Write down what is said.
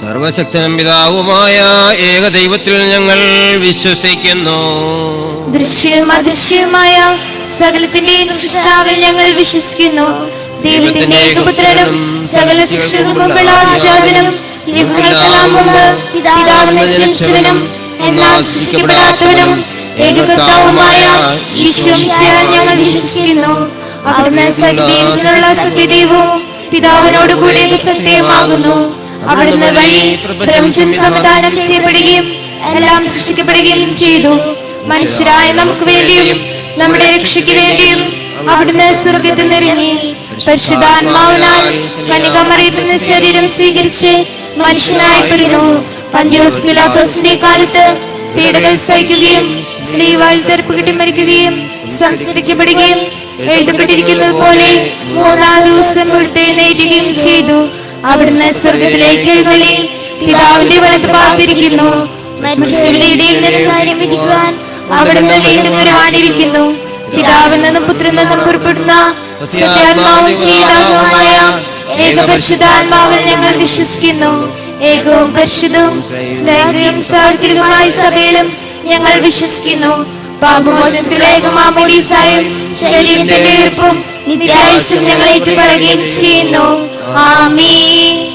സർവശക്തനും പിതാവുമായ ഏകദൈവത്തിൽ ഞങ്ങൾ വിശ്വസിക്കുന്നു. ദൃശ്യവും അദൃശ്യവുമായ സകലത്തിന്റെയും സൃഷ്ടാവിൽ ഞങ്ങൾ വിശ്വസിക്കുന്നു. ദൈവത്തിന്റെ ഏകപുത്രനും സകല ആശാദനും യുഗങ്ങൾക്കെല്ലാം മുമ്പ് പിതാവിനെ ജനിച്ചവനും എന്നാൽ സൃഷ്ടിക്കപ്പെടാത്തവനും ഏകകർത്താവുമായ ഈശോ മിശിഹായിൽ ഞങ്ങൾ വിശ്വസിക്കുന്നു. അവിടുന്ന് സത്യദൈവത്തിനുള്ള സത്യദൈവവും പിതാവിനോട് കൂടി സത്യമാകുന്നു. അവിടുന്ന് വഴി പ്രപഞ്ചം സംവിധാനം ചെയ്യപ്പെടുകയും എല്ലാം സൃഷ്ടിക്കപ്പെടുകയും ചെയ്തു. മനുഷ്യരായ നമുക്ക് വേണ്ടിയും നമ്മുടെ രക്ഷയ്ക്ക് വേണ്ടിയും അവിടുന്ന് സ്വർഗത്തിൽ നിറങ്ങി പരിശുദ്ധാത്മാവിനാൽ കനികമറിയത്തിന് ശരീരം സ്വീകരിച്ച് മനുഷ്യനായി പെടുന്നു പന്തിയോസ് പിലാത്തോസിന്റെ കാലത്ത് പീഡകൾ സഹിക്കുകയും സ്ലീവാൽ തെരപ്പ് കിട്ടി മരിക്കുകയും സംസ്കരിക്കപ്പെടുകയും എഴുതപ്പെട്ടിരിക്കുന്നത് പോലെ മൂന്നാം ദിവസം എഴുന്നേറ്റുകയും ചെയ്തു. അവിടുന്ന് സ്വർഗത്തിലേക്ക് എഴുന്നള്ളി. പിതാവിന്റെ വലത്ത് പാർത്തിരിക്കുന്നു. അവിടുന്ന് വീണ്ടും വരുവാനിരിക്കുന്നു. പിതാവിൽ നിന്നും പുറപ്പെടുന്ന സത്യാത്മാവും ചെയ്താത്മാവുമായ ഏകപരിശുദ്ധാത്മാവിൽ ഞങ്ങൾ വിശ്വസിക്കുന്നു. ഏകവും പരിശുദ്ധവും സ്നേഹവും സാർവത്രികമായ സഭയിലും ഞങ്ങൾ വിശ്വസിക്കുന്നു. ശരീരത്തിന്റെ ഉയർപ്പും നിത്യായുസും ഞങ്ങൾ ഏറ്റുപറയുകയും ചെയ്യുന്നു. Amin.